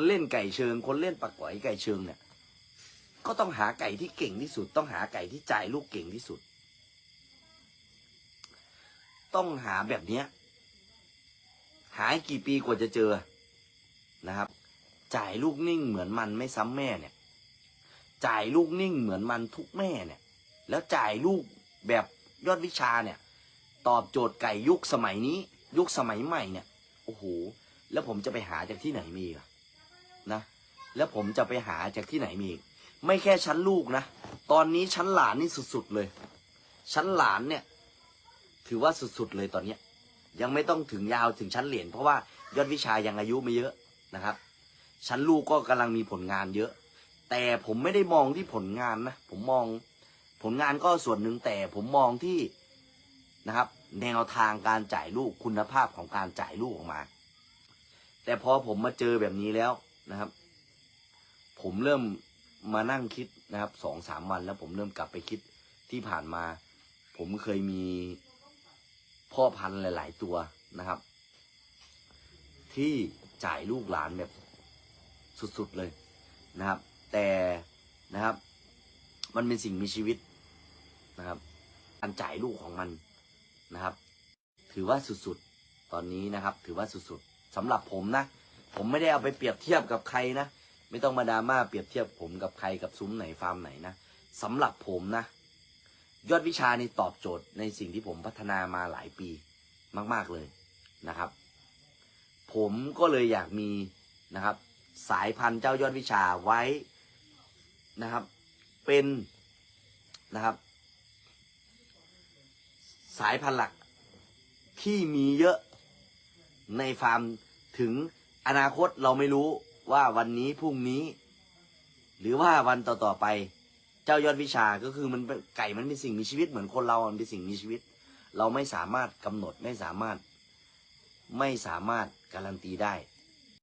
คนเล่นไก่เชิง คนเล่นปักก๋อยไก่เชิงเนี่ย ก็ต้องหาไก่ที่เก่งที่สุด ต้องหาไก่ที่จ่ายลูกเก่งที่สุด ต้องหาแบบเนี้ย หาให้กี่ปีกว่าจะเจอนะครับ จ่ายลูกนิ่งเหมือนมันไม่ซ้ำแม่เนี่ย จ่ายลูกนิ่งเหมือนมันทุกแม่เนี่ย แล้วจ่ายลูกแบบยอดวิชาเนี่ย ตอบโจทย์ไก่ยุคสมัยนี้ ยุคสมัยใหม่เนี่ย โอ้โห แล้วผมจะไปหาจากที่ไหนมีอีกอะ นะ แล้วผมจะไปหาจากที่ไหนมี ไม่แค่ชั้นลูกนะ ตอนนี้ชั้นหลานนี่สุดๆเลย ชั้นหลานเนี่ย ถือว่าสุดๆเลยตอนเนี้ย ยังไม่ต้องถึงยาวถึงชั้นเหรียญเพราะว่ายอดวิชายังอายุไม่เยอะนะครับ ชั้นลูกก็กำลังมีผลงานเยอะ แต่ผมไม่ได้มองที่ผลงานนะ ผมมองผลงานก็ส่วนหนึ่งแต่ผมมองที่นะครับ แนวทางการจ่ายลูกคุณภาพของการจ่ายลูกออกมา แต่พอผมมาเจอแบบนี้แล้ว นะครับ ผมเริ่มมานั่งคิดนะครับสองสามวันแล้วผมเริ่มกลับไปคิดที่ผ่านมา ผมเคยมีพ่อพันธุ์หลาย ๆ ตัวนะครับ ที่จ่ายลูกหลานแบบสุด ๆ เลยนะครับ แต่นะครับ มันเป็นสิ่งมีชีวิตนะครับการจ่ายลูกของมันนะครับ ถือว่าสุด ๆ ตอนนี้นะครับ ถือว่าสุด ๆสำหรับผมนะ ผมไม่ได้เอาไปเปรียบเทียบกับใครนะ ไม่ต้องมาดราม่าเปรียบเทียบผมกับใครกับซุ้มไหนฟาร์มไหนนะสำหรับผมนะ ยอดวิชานี่ตอบโจทย์ในสิ่งที่ผมพัฒนามาหลายปีมาก ๆเลยนะครับ ผมก็เลยอยากมีนะครับ สายพันธุ์เจ้ายอดวิชาไว้นะครับ เป็นนะครับ สายพันธุ์หลักที่มีเยอะในฟาร์มถึง อนาคตเราไม่รู้ว่าวันนี้พรุ่งนี้ หรือว่าวันต่อๆไป เจ้ายอดวิชาก็คือมันไก่มันเป็นสิ่งมีชีวิตเหมือนคนเรามันเป็นสิ่งมีชีวิต เราไม่สามารถกำหนดไม่สามารถ ไม่สามารถการันตีได้